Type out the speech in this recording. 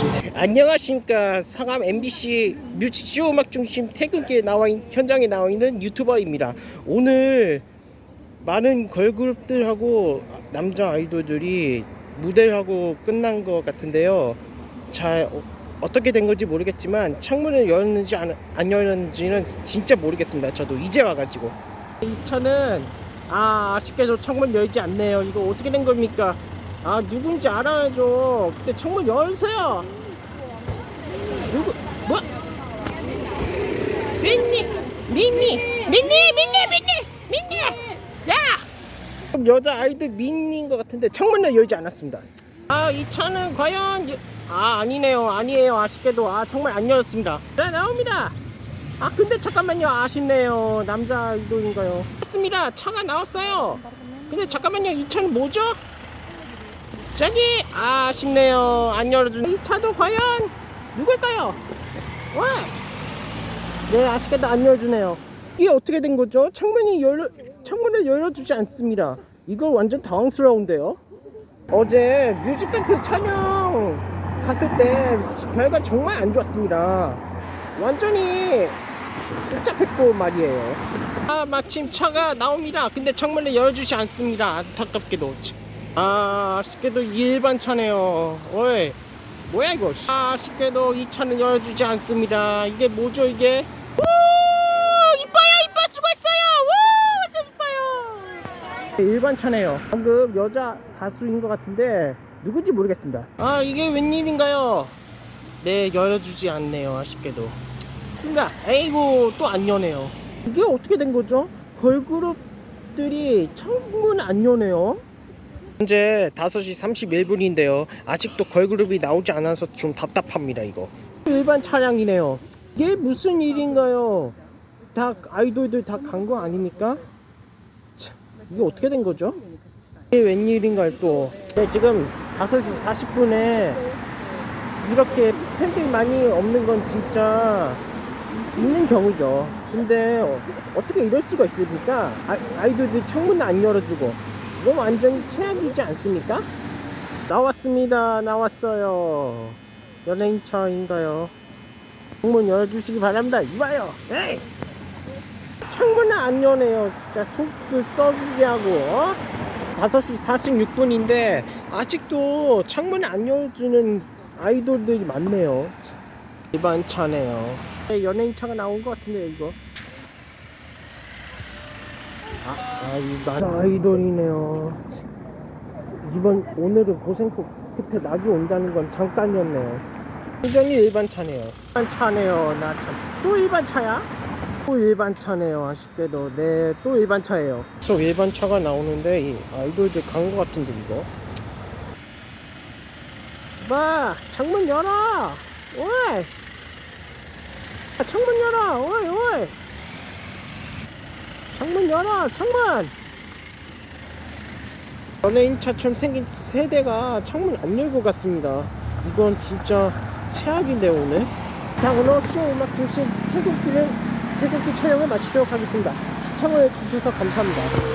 하겠습니다. 안녕하십니까 상암 MBC 뮤직쇼 음악 중심 퇴근길에 나와 있, 현장에 나와 있는 유튜버입니다. 오늘 많은 걸그룹들하고 남자 아이돌들이 무대를 하고 끝난 것 같은데요. 잘 어, 어떻게 된 건지 모르겠지만 창문을 열었는지 안, 안 열었는지는 진짜 모르겠습니다. 저도 이제 와가지고 이 차는 아 아쉽게도 창문 열지 않네요. 이거 어떻게 된 겁니까? 아 누군지 알아야죠. 그때 창문 열세요. 누구 뭐? 민니 민니 민니 민니 민니 민니 야! 여자 아이들 민니인 것 같은데 창문을 열지 않았습니다. 아 이 차는 과연 여- 아 아니네요 아니에요 아쉽게도 아 정말 안 열었습니다. 자 나옵니다. 아 근데 잠깐만요 아쉽네요 남자 아이돌인가요? 맞습니다 차가 나왔어요. 근데 잠깐만요 이 차는 뭐죠? 저기 아, 아쉽네요. 안 열어준 이 차도 과연 누굴까요? 와! 네 아쉽게도 안 열어주네요. 이게 어떻게 된 거죠? 창문이 열려 창문을 열어주지 않습니다. 이거 완전 당황스러운데요? 어제 뮤직뱅크 촬영 갔을 때 별과 정말 안 좋았습니다. 완전히 복잡했고 말이에요. 아 마침 차가 나옵니다. 근데 창문을 열어주지 않습니다. 안타깝게도 아 아쉽게도 일반 차네요. 어이 뭐야 이거? 아 아쉽게도 이 차는 열어주지 않습니다. 이게 뭐죠 이게? 우 이뻐요 이뻐! 수고했어요! 우 완전 이뻐요! 일반 차네요. 방금 여자 가수인 것 같은데 누군지 모르겠습니다. 아 이게 웬일인가요? 네 열어주지 않네요 아쉽게도. 맞습니다. 에이구 또안 여네요. 이게 어떻게 된 거죠? 걸그룹들이 창문 안 여네요 현재 5시 31분인데요. 아직도 걸그룹이 나오지 않아서 좀 답답합니다, 이거. 일반 차량이네요. 이게 무슨 일인가요? 다 아이돌들 다 간 거 아닙니까? 참, 이게 어떻게 된 거죠? 이게 웬일인가요, 또. 네, 지금 5시 40분에 이렇게 팬들이 많이 없는 건 진짜 있는 경우죠. 근데 어, 어떻게 이럴 수가 있습니까? 아, 아이돌들 창문을 안 열어주고 이건 완전 최악이지 않습니까? 나왔습니다. 나왔어요. 연예인차인가요? 창문 열어주시기 바랍니다. 이봐요. 에이! 창문을 안 여네요. 진짜 속을 썩이게 하고. 어? 5시 46분인데 아직도 창문을 안 열어주는 아이돌들이 많네요. 일반 차네요. 연예인 차가 나온 것 같은데요, 이거. 아, 아, 이 나- 아이돌이네요. 이번 오늘은 고생 끝에 낙이 온다는 건 잠깐이었네요. 완전히 일반 차네요. 일반 차네요. 나 참. 또 일반 차야? 또 일반 차네요. 아쉽게도. 네, 또 일반 차예요. 또 일반 차가 나오는데 이 아이돌들 간 것 같은데 이거. 봐, 창문 열어. 오이. 아, 창문 열어. 오이, 오이. 창문 열어 창문! 연예인차처럼 생긴 세대가 창문 안 열고 갔습니다. 이건 진짜 최악인데 오늘? 자 오늘 쇼 음악 중심 태극기를 태극기 촬영을 마치도록 하겠습니다. 시청을 해주셔서 감사합니다